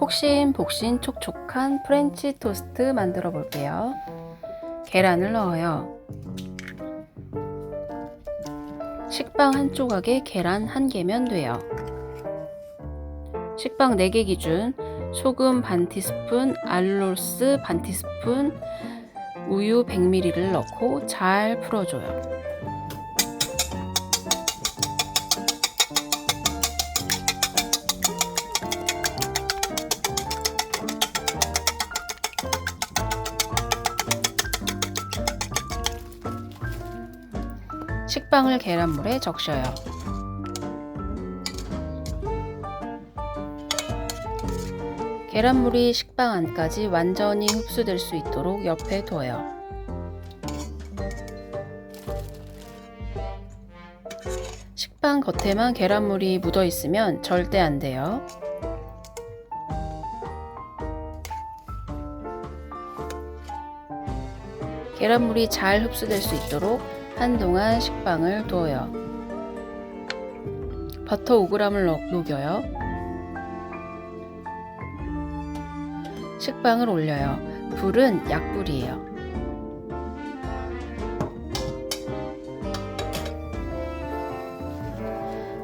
폭신폭신 촉촉한 프렌치 토스트 만들어 볼게요. 계란을 넣어요. 식빵 한 조각에 계란 한 개면 돼요. 식빵 4개 기준 소금 반 티스푼, 알로스 반 티스푼, 우유 100ml를 넣고 잘 풀어줘요. 식빵을 계란물에 적셔요. 계란물이 식빵 안까지 완전히 흡수될 수 있도록 옆에 둬요. 식빵 겉에만 계란물이 묻어 있으면 절대 안 돼요. 계란물이 잘 흡수될 수 있도록 한동안 식빵을 두어요. 버터 5g을 넣, 녹여요. 식빵을 올려요. 불은 약불이에요.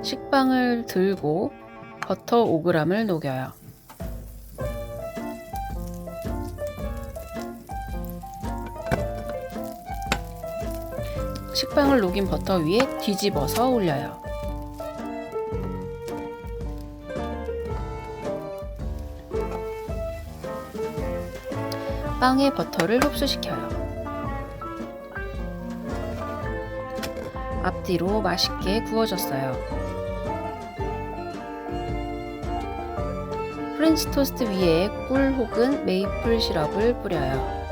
식빵을 들고 버터 5g을 녹여요. 식빵을 녹인 버터 위에 뒤집어서 올려요. 빵에 버터를 흡수시켜요. 앞뒤로 맛있게 구워졌어요. 프렌치 토스트 위에 꿀 혹은 메이플 시럽을 뿌려요.